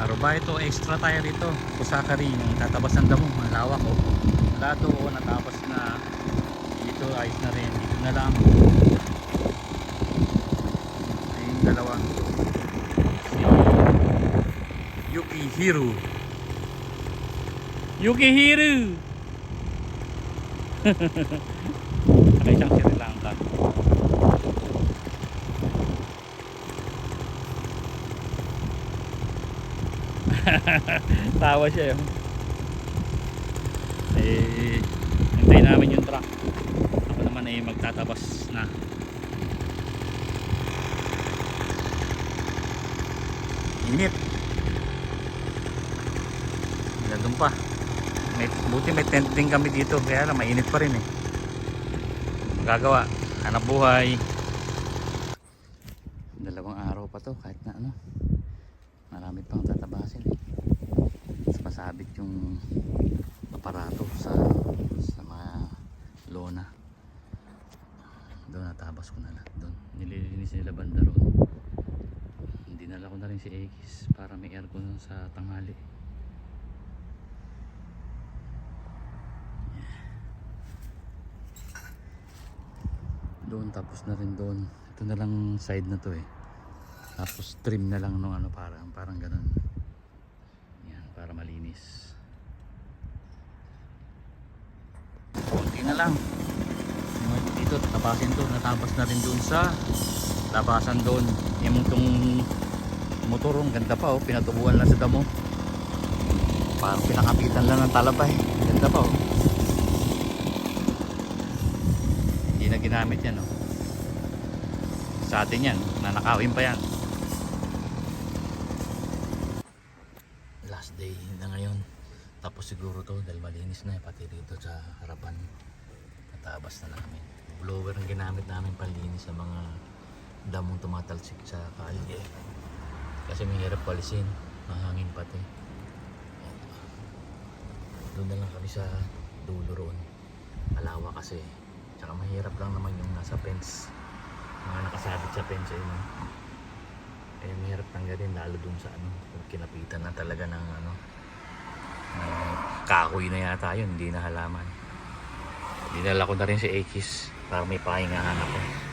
Aruba ito, extra tayo dito. Kusakari, tatabas ng damo, ang lawak oh. Wala to, oh, natapos na. Dito, ayos na rin. Dito na lang. Ayun, dalawa. Si Yukihiro. Yukihiro! Saka isang Sri Lanka. Tawa siya yun. Eh, hintayin namin yung truck. Ako naman ay magtatabas na. Init. Nandun pa. May, buti may tent din kami dito. Kaya lang mainit pa rin eh. Magagawa. Hanap buhay. Dalawang araw pa to kahit na ano. Marami pang tatabasin eh. Tapos pasabit yung aparato sa sa mga lona. Doon natabas ko na lahat doon. Nililinis nila banda roon. Dinala ko na rin si Ekis para may aircon sa tanghali. Doon tapos na rin doon. Ito na lang side na to eh. Tapos trim na lang no ano parang parang ganun. Yan para malinis. Konti na lang. Dito tapasin to, natapos na rin doon sa labasan doon. Yung itong motor, ang ganda pa oh, pinatubuan lang sa damo. Parang pinakapitan lang ng talabay. Ganda pa oh. Hindi na ginamit yan oh. Sa atin yan, nanakawin pa yan. Day na ngayon. Tapos siguro to dahil malinis na eh, pati dito sa harapan. Natabas na namin. Blower ang ginamit namin panlinis sa mga damong tumatalsik sa kalye. Kasi mahirap palisin. Mahangin pati. Doon na lang kami sa dulo roon. Alawa kasi. Tsaka mahirap lang naman yung nasa fence. Mga nakasabit sa fence ayun. Eh mahirap tanggalin lalo dun sa ano. Kinapitan na talaga ng ano. kahoy na yata yun. Hindi na halaman. Dinala ko na rin si Akis para may pahingahan ako.